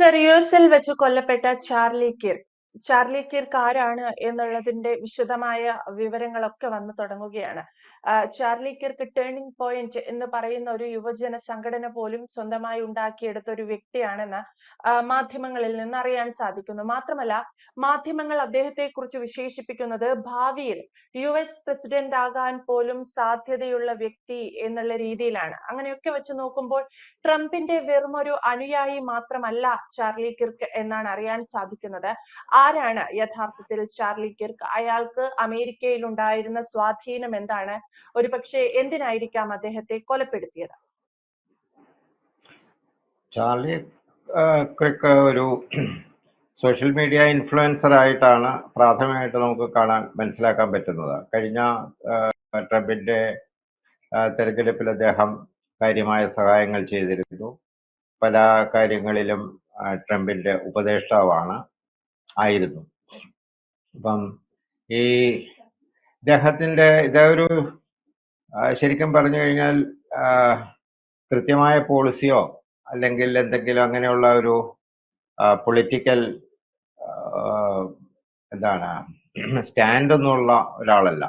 U വെച്ച് കൊല്ലപ്പെട്ട Charlie Kirk Charlie Kirk ആരാണ് എന്നുള്ളതിന്റെ വിശദമായ വിവരങ്ങളൊക്കെ വന്നു തുടങ്ങുകയാണ്. ചാർലി കിർക്ക് ടേണിംഗ് പോയിന്റ് എന്ന് പറയുന്ന ഒരു യുവജന സംഘടന പോലും സ്വന്തമായി ഉണ്ടാക്കിയെടുത്ത ഒരു വ്യക്തിയാണെന്ന് മാധ്യമങ്ങളിൽ നിന്ന് അറിയാൻ സാധിക്കുന്നു. മാത്രമല്ല മാധ്യമങ്ങൾ അദ്ദേഹത്തെ കുറിച്ച് വിശേഷിപ്പിക്കുന്നത് ഭാവിയിൽ യു എസ് പ്രസിഡന്റ് ആകാൻ പോലും സാധ്യതയുള്ള വ്യക്തി എന്നുള്ള രീതിയിലാണ്. അങ്ങനെയൊക്കെ വെച്ച് നോക്കുമ്പോൾ ട്രംപിന്റെ വെറും ഒരു അനുയായി മാത്രമല്ല ചാർലി കിർക്ക് എന്നാണ് അറിയാൻ സാധിക്കുന്നത്. ആരാണ് യഥാർത്ഥത്തിൽ ചാർലി കിർക്ക് അയാൾക്ക് അമേരിക്കയിൽ ഉണ്ടായിരുന്ന സ്വാധീനം എന്താണ്? ഒരുപക്ഷെ എന്തിനായിരിക്കാം അദ്ദേഹത്തെ കൊലപ്പെടുത്തിയത്? ചാർലി ക്രിക്ക് ഒരു സോഷ്യൽ മീഡിയ ഇൻഫ്ലുവൻസർ ആയിട്ടാണ് പ്രാഥമികമായിട്ട് നമുക്ക് കാണാൻ മനസ്സിലാക്കാൻ പറ്റുന്നത്. കഴിഞ്ഞ ട്രംപിന്റെ തെരഞ്ഞെടുപ്പിൽ അദ്ദേഹം കാര്യമായ സഹായങ്ങൾ ചെയ്തിരുന്നു. പല കാര്യങ്ങളിലും ട്രംപിന്റെ ഉപദേഷ്ടാവാണ് ആയിരുന്നു. അപ്പം ഈ ഇദ്ദേഹത്തിന്റെ ഇതൊരു ശരിക്കും പറഞ്ഞു കഴിഞ്ഞാൽ കൃത്യമായ പോളിസിയോ അല്ലെങ്കിൽ എന്തെങ്കിലും അങ്ങനെയുള്ള ഒരു പൊളിറ്റിക്കൽ എന്താണ് സ്റ്റാൻഡ് ഒന്നുമുള്ള ഒരാളല്ല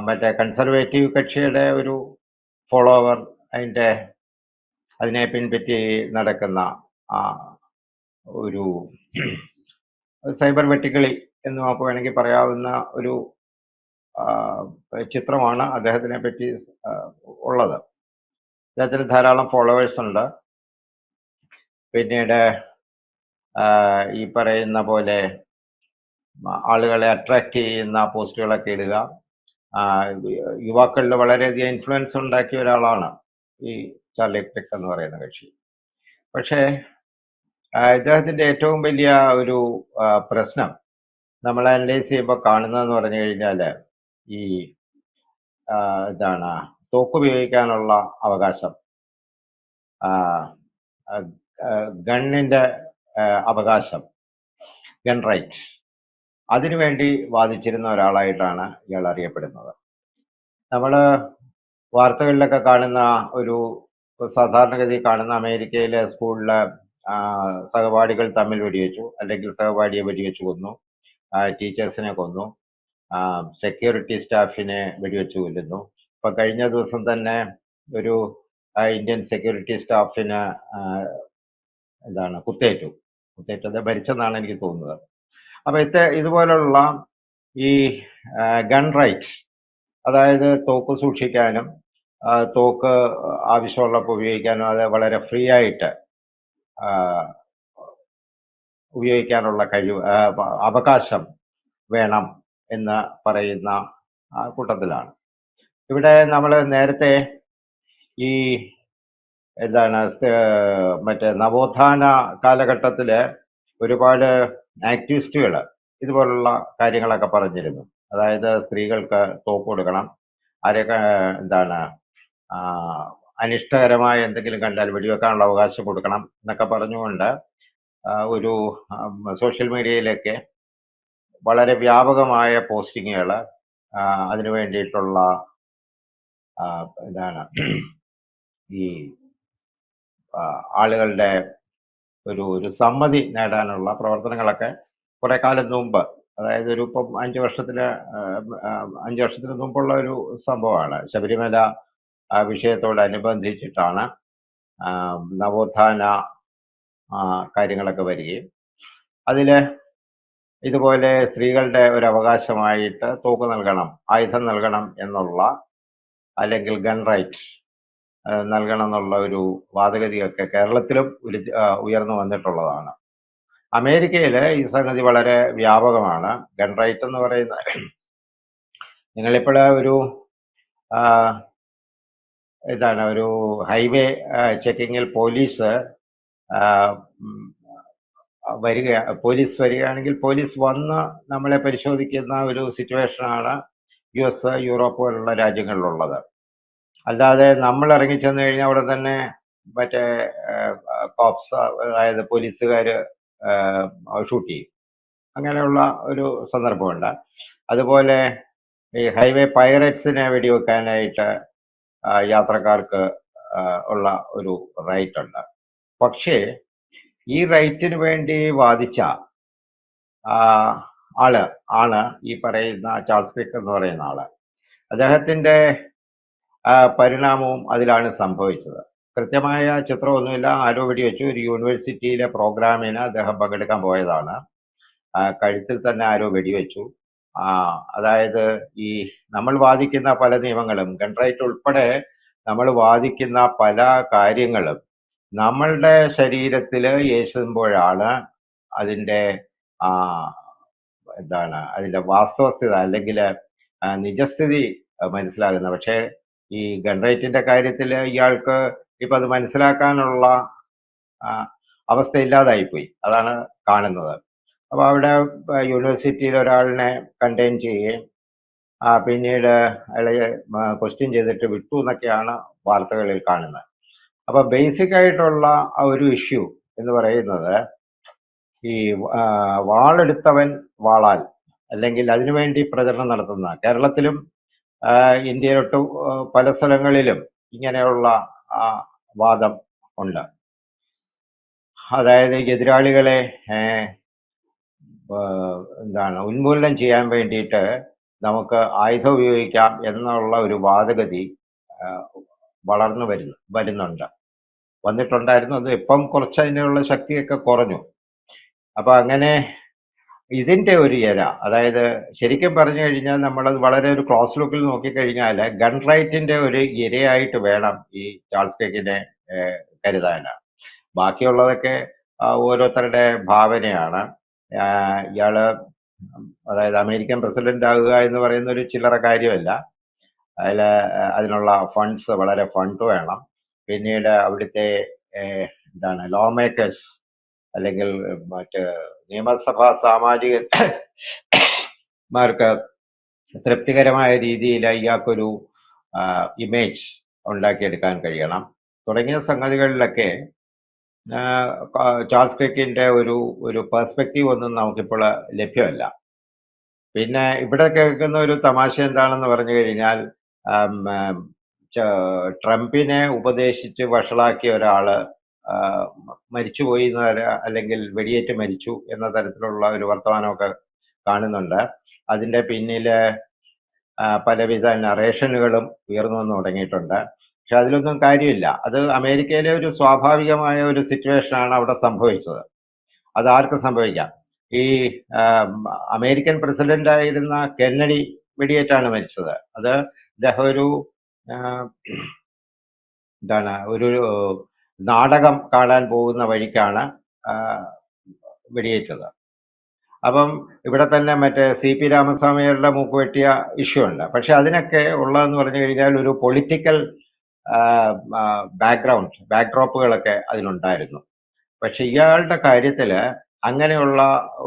മറ്റേ കൺസർവേറ്റീവ് കക്ഷിയുടെ ഒരു ഫോളോവർ അതിന്റെ അതിനെ പിൻപറ്റി നടക്കുന്ന ആ, ഒരു സൈബർ വെട്ടിക്കളി എന്ന് നമുക്ക് വേണമെങ്കിൽ പറയാവുന്ന ഒരു ചിത്രമാണ് അദ്ദേഹത്തിനെ പറ്റി ഉള്ളത്. അദ്ദേഹത്തിന് ധാരാളം ഫോളോവേഴ്സ് ഉണ്ട്. പിന്നീട് ഈ പറയുന്ന പോലെ ആളുകളെ അട്രാക്റ്റ് ചെയ്യുന്ന പോസ്റ്റുകളൊക്കെ ഇടുക. യുവാക്കളിൽ വളരെയധികം ഇൻഫ്ലുവൻസ് ഉണ്ടാക്കിയ ഒരാളാണ് ഈ ചാർലി ക്രിക്ക് എന്ന് പറയുന്ന കക്ഷി. പക്ഷേ ഇദ്ദേഹത്തിന്റെ ഏറ്റവും വലിയ ഒരു പ്രശ്നം നമ്മൾ അനലൈസ് ചെയ്യുമ്പോൾ കാണുന്നതെന്ന് പറഞ്ഞു കഴിഞ്ഞാൽ ഈ ആ, ഇതാണ്. തോക്ക് ഉപയോഗിക്കാനുള്ള അവകാശം. ഗണ്ണിന്റെ അവകാശം. Gun right. അതിനുവേണ്ടി വാദിച്ചിരുന്ന ഒരാളായിട്ടാണ് ഇയാൾ അറിയപ്പെടുന്നത്. നമ്മൾ വാർത്തകളിലൊക്കെ കാണുന്ന ഒരു സാധാരണഗതി കാണുന്ന അമേരിക്കയിലെ സ്കൂളിലെ സഹപാഠികൾ തമ്മിൽ വെടിവെച്ചു അല്ലെങ്കിൽ സഹപാഠിയെ വെടിവെച്ച് കൊന്നു ടീച്ചേഴ്സിനെ കൊന്നു. സെക്യൂരിറ്റി സ്റ്റാഫിനെ വെടിവെച്ച് കൊല്ലുന്നു. ഇപ്പൊ കഴിഞ്ഞ ദിവസം തന്നെ ഒരു ഇന്ത്യൻ സെക്യൂരിറ്റി സ്റ്റാഫിന് എന്താണ് കുത്തേറ്റു. കുത്തേറ്റത് ഭരിച്ചെന്നാണ് എനിക്ക് തോന്നുന്നത്. അപ്പൊ ഇത്ത ഇതുപോലുള്ള ഈ ഗൺ റൈറ്റ് അതായത് തോക്ക് സൂക്ഷിക്കാനും തോക്ക് ആവശ്യമുള്ളപ്പോൾ ഉപയോഗിക്കാനും അത് വളരെ ഫ്രീ ആയിട്ട് ഉപയോഗിക്കാനുള്ള കഴിവ് അവകാശം വേണം എന്ന് പറയുന്ന കൂട്ടത്തിലാണ്. ഇവിടെ നമ്മൾ നേരത്തെ ഈ എന്താണ് മറ്റേ നവോത്ഥാന കാലഘട്ടത്തിൽ ഒരുപാട് ആക്ടിവിസ്റ്റുകൾ ഇതുപോലുള്ള കാര്യങ്ങളൊക്കെ പറഞ്ഞിരുന്നു. അതായത് സ്ത്രീകൾക്ക് തോക്ക് കൊടുക്കണം ആരെയൊക്കെ എന്താണ് അനിഷ്ടകരമായ എന്തെങ്കിലും കണ്ടാൽ വെടിവെക്കാനുള്ള അവകാശം കൊടുക്കണം എന്നൊക്കെ പറഞ്ഞുകൊണ്ട് ഒരു സോഷ്യൽ മീഡിയയിലൊക്കെ വളരെ വ്യാപകമായ പോസ്റ്റിങ്ങുകൾ അതിനു വേണ്ടിയിട്ടുള്ള എന്താണ് ഈ ആളുകളുടെ ഒരു ഒരു സമ്മതി നേടാനുള്ള പ്രവർത്തനങ്ങളൊക്കെ കുറെ കാലം മുമ്പ് അതായത് ഒരു ഇപ്പം അഞ്ച് വർഷത്തിന് അഞ്ച് വർഷത്തിന് മുമ്പുള്ള ഒരു സംഭവമാണ്. ശബരിമല വിഷയത്തോടനുബന്ധിച്ചിട്ടാണ് നവോത്ഥാന കാര്യങ്ങളൊക്കെ വരികയും. അതിൽ ഇതുപോലെ സ്ത്രീകളുടെ ഒരു അവകാശമായിട്ട് തോക്ക് നൽകണം ആയുധം നൽകണം എന്നുള്ള അല്ലെങ്കിൽ ഗൺ റൈറ്റ് നൽകണം എന്നുള്ള ഒരു വാദഗതിയൊക്കെ കേരളത്തിലും ഉയർന്നു വന്നിട്ടുള്ളതാണ്. അമേരിക്കയിൽ ഈ സംഗതി വളരെ വ്യാപകമാണ്. ഗൺ റൈറ്റ് എന്ന് പറയുന്ന നിങ്ങളിപ്പോൾ ഒരു ഇതാണ് ഒരു ഹൈവേ ചെക്കിങ്ങിൽ പോലീസ് വരിക പോലീസ് വരികയാണെങ്കിൽ പോലീസ് വന്ന് നമ്മളെ പരിശോധിക്കുന്ന ഒരു സിറ്റുവേഷനാണ് യു എസ് യൂറോപ്പ് പോലുള്ള രാജ്യങ്ങളിലുള്ളത്. അല്ലാതെ നമ്മൾ ഇറങ്ങിച്ചെന്ന് കഴിഞ്ഞാൽ അവിടെ തന്നെ മറ്റേ കോപ്സ് അതായത് പോലീസുകാർ ഷൂട്ട് ചെയ്യും. അങ്ങനെയുള്ള ഒരു സന്ദർഭമുണ്ട്. അതുപോലെ ഈ ഹൈവേ പൈററ്റ്സിനെ വെടിവെക്കാനായിട്ട് യാത്രക്കാർക്ക് ഉള്ള ഒരു റൈറ്റ് ഉണ്ട് പക്ഷേ ഈ റൈറ്റിന് വേണ്ടി വാദിച്ച ആൾ ആണ് ഈ പറയുന്ന ചാൾസ് ക്രിക്ക് എന്ന് പറയുന്ന ആൾ. അദ്ദേഹത്തിന്റെ പരിണാമവും അതിലാണ് സംഭവിച്ചത്. കൃത്യമായ ചിത്രമൊന്നുമില്ല. ആരോ വെടിവെച്ചു. ഒരു യൂണിവേഴ്സിറ്റിയിലെ പ്രോഗ്രാമിന് അദ്ദേഹം പങ്കെടുക്കാൻ പോയതാണ്. കഴുത്തിൽ തന്നെ ആരോ വെടിവെച്ചു. അതായത് ഈ നമ്മൾ വാദിക്കുന്ന പല നിയമങ്ങളും ഗൺ റൈറ്റ് ഉൾപ്പെടെ നമ്മൾ വാദിക്കുന്ന പല കാര്യങ്ങളും നമ്മളുടെ ശരീരത്തിൽ യേശുമ്പോഴാണ് അതിന്റെ എന്താണ് അതിന്റെ വാസ്തവസ്ഥിത അല്ലെങ്കിൽ നിജസ്ഥിതി മനസ്സിലാകുന്നത്. പക്ഷേ ഈ ഗൺറേറ്റിന്റെ കാര്യത്തിൽ ഇയാൾക്ക് ഇപ്പൊ അത് മനസ്സിലാക്കാനുള്ള അവസ്ഥ ഇല്ലാതായിപ്പോയി അതാണ് കാണുന്നത്. അപ്പോൾ അവിടെ യൂണിവേഴ്സിറ്റിയിൽ ഒരാളിനെ കണ്ടെയ്ൻ ചെയ്യുകയും പിന്നീട് അയാളെ ക്വസ്റ്റ്യൻ ചെയ്തിട്ട് വിട്ടു എന്നൊക്കെയാണ് വാർത്തകളിൽ കാണുന്നത്. അപ്പൊ ബേസിക് ആയിട്ടുള്ള ആ ഒരു ഇഷ്യൂ എന്ന് പറയുന്നത് ഈ വാളെടുത്തവൻ വാളാൽ അല്ലെങ്കിൽ അതിനുവേണ്ടി പ്രചരണം നടത്തുന്ന കേരളത്തിലും ഇന്ത്യയിലൊട്ട് പല സ്ഥലങ്ങളിലും ഇങ്ങനെയുള്ള ആ, വാദം ഉണ്ട്. അതായത് എതിരാളികളെ എന്താണ് ഉന്മൂലനം ചെയ്യാൻ വേണ്ടിയിട്ട് നമുക്ക് ആയുധം ഉപയോഗിക്കാം എന്നുള്ള ഒരു വാദഗതി വളർന്നു വരുന്നു വരുന്നുണ്ട്. വന്നിട്ടുണ്ടായിരുന്നു അത് ഇപ്പം കുറച്ച് അതിനുള്ള ശക്തിയൊക്കെ കുറഞ്ഞു. അപ്പൊ അങ്ങനെ ഇതിന്റെ ഒരു ഇര അതായത് ശരിക്കും പറഞ്ഞു കഴിഞ്ഞാൽ നമ്മളത് വളരെ ഒരു ക്ലോസ് ലുക്കിൽ നോക്കിക്കഴിഞ്ഞാൽ ഗൺ റൈറ്റിന്റെ ഒരു ഇരയായിട്ട് വേണം ഈ ചാൾസ് കേക്കിനെ കരുതാൻ. ബാക്കിയുള്ളതൊക്കെ ഓരോരുത്തരുടെ ഭാവനയാണ്. ഇയാൾ അതായത് അമേരിക്കൻ പ്രസിഡന്റ് ആകുക എന്ന് പറയുന്ന ഒരു ചില്ലറ കാര്യമല്ല. അതിൽ അതിനുള്ള ഫണ്ട്സ് വളരെ ഫണ്ട് വേണം. പിന്നീട് അവിടുത്തെ എന്താണ് ലോ മേക്കേഴ്സ് അല്ലെങ്കിൽ മറ്റ് നിയമസഭാ സാമാജികന്മാർക്ക് തൃപ്തികരമായ രീതിയിൽ അയാൾക്കൊരു ഇമേജ് ഉണ്ടാക്കിയെടുക്കാൻ കഴിയണം. തുടങ്ങിയ സംഗതികളിലൊക്കെ ചാൾസ് ക്രിക്കിന്റെ ഒരു ഒരു പെർസ്പെക്റ്റീവ് ഒന്നും നമുക്കിപ്പോൾ ലഭ്യമല്ല. പിന്നെ ഇവിടെ കേൾക്കുന്ന ഒരു തമാശ എന്താണെന്ന് പറഞ്ഞു കഴിഞ്ഞാൽ ട്രംപിനെ ഉപദേശിച്ച് വഷളാക്കിയ ഒരാൾ മരിച്ചുപോയി അല്ലെങ്കിൽ വെടിയേറ്റ് മരിച്ചു എന്ന തരത്തിലുള്ള ഒരു വർത്തമാനമൊക്കെ കാണുന്നുണ്ട്. അതിന്റെ പിന്നിൽ പലവിധ നറേഷനുകളും ഉയർന്നു വന്നു തുടങ്ങിയിട്ടുണ്ട്. പക്ഷെ അതിലൊന്നും കാര്യമില്ല. അത് അമേരിക്കയിലെ ഒരു സ്വാഭാവികമായ ഒരു സിറ്റുവേഷനാണ് അവിടെ സംഭവിച്ചത്. അത് ആർക്കും സംഭവിക്കാം. ഈ അമേരിക്കൻ പ്രസിഡന്റ് ആയിരുന്ന കെന്നഡി വെടിയേറ്റാണ് മരിച്ചത്. അത് അദ്ദേഹം ഒരു എന്താണ് ഒരു നാടകം കാണാൻ പോകുന്ന വഴിക്കാണ് വെടിയേറ്റത്. അപ്പം ഇവിടെ തന്നെ മറ്റേ സി പി രാമസ്വാമിയുടെ മൂക്ക് വെട്ടിയ ഇഷ്യൂ ഉണ്ട്. പക്ഷെ അതിനൊക്കെ ഉള്ളതെന്ന് പറഞ്ഞു കഴിഞ്ഞാൽ ഒരു പൊളിറ്റിക്കൽ ബാക്ക്ഗ്രൗണ്ട് ബാക്ക്ഡ്രോപ്പുകളൊക്കെ അതിനുണ്ടായിരുന്നു. പക്ഷെ ഇയാളുടെ കാര്യത്തിൽ അങ്ങനെയുള്ള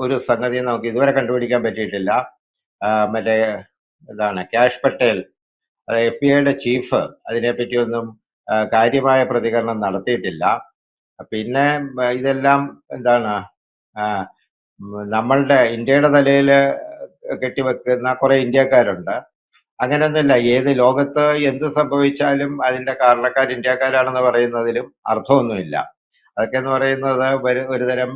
ഒരു സംഗതി നമുക്ക് ഇതുവരെ കണ്ടുപിടിക്കാൻ പറ്റിയിട്ടില്ല. മറ്റേ ഇതാണ് ക്യാഷ് പട്ടേൽ അത് എഫ് ബി ഐയുടെ ചീഫ് അതിനെപ്പറ്റിയൊന്നും കാര്യമായ പ്രതികരണം നടത്തിയിട്ടില്ല. പിന്നെ ഇതെല്ലാം എന്താണ് നമ്മളുടെ ഇന്ത്യയുടെ തലയിൽ കെട്ടിവെക്കുന്ന കുറെ ഇന്ത്യക്കാരുണ്ട്. അങ്ങനെയൊന്നുമില്ല. ഏത് ലോകത്ത് എന്ത് സംഭവിച്ചാലും അതിന്റെ കാരണക്കാർ ഇന്ത്യക്കാരാണെന്ന് പറയുന്നതിലും അർത്ഥമൊന്നുമില്ല. അതൊക്കെ എന്ന് പറയുന്നത് ഒരു ഒരുതരം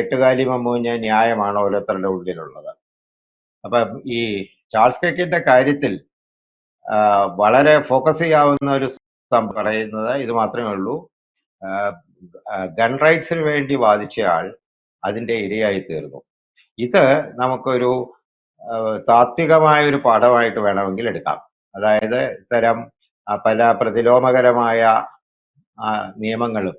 എട്ടുകാലി മമ്മൂഞ്ഞ ന്യായമാണ് ഓരോരുത്തരുടെ ഉള്ളിലുള്ളത്. അപ്പം ഈ ചാൾസ് കേക്കിന്റെ കാര്യത്തിൽ വളരെ ഫോക്കസ് ചെയ്യാവുന്ന ഒരു പറയുന്നത് ഇത് മാത്രമേ ഉള്ളൂ. ഗൺ റൈറ്റ്സിന് വേണ്ടി വാദിച്ച ആൾ അതിന്റെ ഇരയായി തീർന്നു. ഇത് നമുക്കൊരു താത്വികമായ ഒരു പാഠമായിട്ട് വേണമെങ്കിൽ എടുക്കാം. അതായത് ഇത്തരം പല പ്രതിലോമകരമായ നിയമങ്ങളും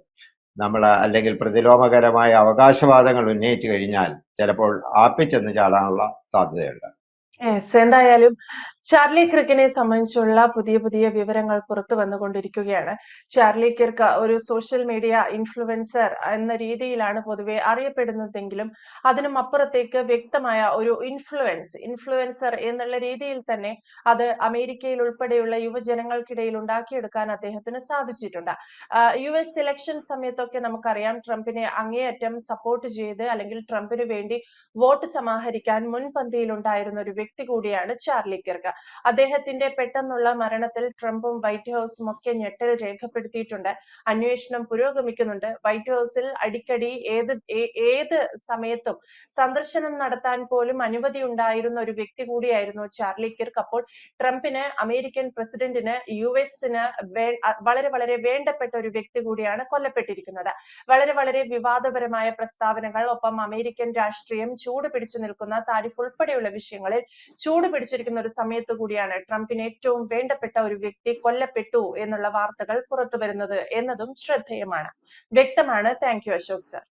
നമ്മൾ അല്ലെങ്കിൽ പ്രതിലോമകരമായ അവകാശവാദങ്ങൾ ഉന്നയിച്ചു കഴിഞ്ഞാൽ ചിലപ്പോൾ ആപ്പിച്ചെന്ന് ചാടാനുള്ള സാധ്യതയുണ്ട്. എന്തായാലും ചാർലി ക്രിക്കിനെ സംബന്ധിച്ചുള്ള പുതിയ പുതിയ വിവരങ്ങൾ പുറത്തു വന്നുകൊണ്ടിരിക്കുകയാണ്. ചാർലി കിർക്ക് ഒരു സോഷ്യൽ മീഡിയ ഇൻഫ്ലുവൻസർ എന്ന രീതിയിലാണ് പൊതുവെ അറിയപ്പെടുന്നതെങ്കിലും അതിനും അപ്പുറത്തേക്ക് വ്യക്തമായ ഒരു ഇൻഫ്ലുവൻസ് ഇൻഫ്ലുവൻസർ എന്നുള്ള രീതിയിൽ തന്നെ അത് അമേരിക്കയിൽ ഉൾപ്പെടെയുള്ള യുവജനങ്ങൾക്കിടയിൽ ഉണ്ടാക്കിയെടുക്കാൻ അദ്ദേഹത്തിന് സാധിച്ചിട്ടുണ്ട്. യു എസ് ഇലക്ഷൻ സമയത്തൊക്കെ നമുക്കറിയാം ട്രംപിനെ അങ്ങേയറ്റം സപ്പോർട്ട് ചെയ്ത് അല്ലെങ്കിൽ ട്രംപിന് വേണ്ടി വോട്ട് സമാഹരിക്കാൻ മുൻപന്തിയിൽ ഉണ്ടായിരുന്ന ഒരു വ്യക്തി കൂടിയാണ് ചാർലി കിർക്ക് അദ്ദേഹത്തിന്റെ പെട്ടെന്നുള്ള മരണത്തിൽ ട്രംപും വൈറ്റ് ഹൗസും ഒക്കെ ഞെട്ടൽ രേഖപ്പെടുത്തിയിട്ടുണ്ട്. അന്വേഷണം പുരോഗമിക്കുന്നുണ്ട്. വൈറ്റ് ഹൗസിൽ അടിക്കടി ഏത് ഏത് സമയത്തും സന്ദർശനം നടത്താൻ പോലും അനുമതി ഉണ്ടായിരുന്ന ഒരു വ്യക്തി കൂടിയായിരുന്നു ചാർലി കിർക്ക്. അപ്പോൾ ട്രംപിന് അമേരിക്കൻ പ്രസിഡന്റിന് യു എസിന് വളരെ വളരെ വേണ്ടപ്പെട്ട ഒരു വ്യക്തി കൂടിയാണ് കൊല്ലപ്പെട്ടിരിക്കുന്നത്. വളരെ വളരെ വിവാദപരമായ പ്രസ്താവനകൾ ഒപ്പം അമേരിക്കൻ രാഷ്ട്രീയം ചൂട് പിടിച്ചു നിൽക്കുന്ന താരിഫ് ഉൾപ്പെടെയുള്ള വിഷയങ്ങളിൽ ചൂട് പിടിച്ചിരിക്കുന്ന ഒരു സമയത്ത് കൂടിയാണ് ട്രംപിന് ഏറ്റവും വേണ്ടപ്പെട്ട ഒരു വ്യക്തി കൊല്ലപ്പെട്ടു എന്നുള്ള വാർത്തകൾ പുറത്തു വരുന്നത് എന്നതും ശ്രദ്ധേയമാണ്. വ്യക്തമാണ്. Thank you Ashok sir.